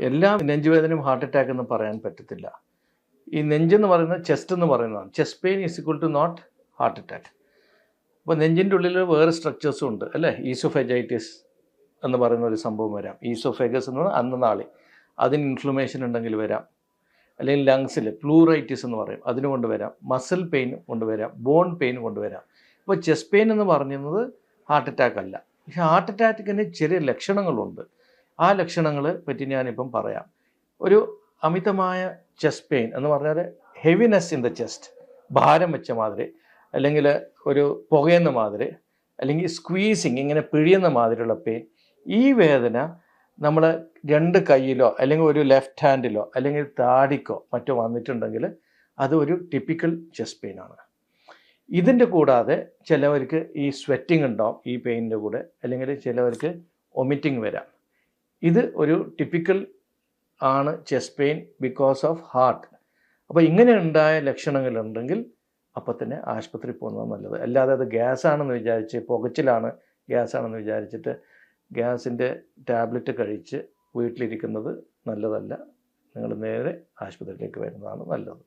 എല്ലാ നെഞ്ചുവേദനയും heart attack എന്ന് പറയാൻ പറ്റത്തില്ല. ഈ നെഞ്ചെന്ന് പറയുന്നത് ചെസ്റ്റ് എന്ന് പറയുന്നതാണ്. Chest pain is equal to not heart attack അപ്പോൾ നെഞ്ചിന്റെ ഉള്ളിൽ വേറെ സ്ട്രക്ചേഴ്സും ഉണ്ട് അല്ലേ? ഈസോഫെജൈറ്റിസ് എന്ന് പറയുന്ന ഒരു സംഭവം വരാം. ഈസോഫെഗസ് എന്ന് പറഞ്ഞാൽ അന്ന് നാളെ അതിന് ഇൻഫ്ലമേഷൻ ഉണ്ടെങ്കിൽ വരാം. അല്ലെങ്കിൽ ലങ്സിൽ പ്ലൂറൈറ്റിസ് എന്ന് പറയും. അതിന് കൊണ്ടുവരാം മസിൽ പെയിൻ കൊണ്ടുവരാം ബോൺ പെയിൻ കൊണ്ടുവരാം ഇപ്പോൾ ചെസ്റ്റ് പെയിൻ എന്ന് പറയുന്നത് ഹാർട്ട് അറ്റാക്ക് അല്ല. പക്ഷേ ഹാർട്ട് അറ്റാക്കിന് ചെറിയ ലക്ഷണങ്ങളുണ്ട്. ആ ലക്ഷണങ്ങൾ പറ്റി ഞാനിപ്പം പറയാം. ഒരു അമിതമായ ചെസ്റ്റ് പെയിൻ എന്ന് പറഞ്ഞാൽ ഹെവിനെസ് ഇൻ ദ ചെസ്റ്റ് ഭാരം വെച്ച മാതിരി അല്ലെങ്കിൽ ഒരു പുകയുന്ന മാതിരി അല്ലെങ്കിൽ സ്ക്വീസിങ് ഇങ്ങനെ പിഴിയുന്ന മാതിരിയുള്ള പെയിൻ ഈ വേദന നമ്മൾ രണ്ട് കൈയിലോ അല്ലെങ്കിൽ ഒരു ലെഫ്റ്റ് ഹാൻഡിലോ അല്ലെങ്കിൽ താടിക്കോ മറ്റോ വന്നിട്ടുണ്ടെങ്കിൽ അത് ഒരു ടിപ്പിക്കൽ ചെസ്റ്റ് പെയിൻ ആണ്. ഇതിന്റെ കൂടാതെ ചിലവർക്ക് ഈ സ്വെറ്റിംഗ് ഉണ്ടാവും ഈ പെയിനിന്റെ കൂടെ അല്ലെങ്കിൽ ചിലവർക്ക് ഒമിറ്റിംഗ് വരാം. ഇത് ഒരു ടിപ്പിക്കൽ ആണ് chest pain because of heart അപ്പോൾ ഇങ്ങനെ ഉണ്ടായ ലക്ഷണങ്ങളുണ്ടെങ്കിൽ അപ്പോൾ തന്നെ ആശുപത്രി പോകുന്നത് നല്ലത്. അല്ലാതെ അത് ഗ്യാസാണെന്ന് വിചാരിച്ച് പുകച്ചിലാണ് ഗ്യാസാണെന്ന് വിചാരിച്ചിട്ട് ഗ്യാസിന്റെ ടാബ്ലറ്റ് കഴിച്ച് വീട്ടിലിരിക്കുന്നത് നല്ലതല്ല. നിങ്ങൾ നേരെ ആശുപത്രിയിലേക്ക് വരുന്നതാണ് നല്ലത്.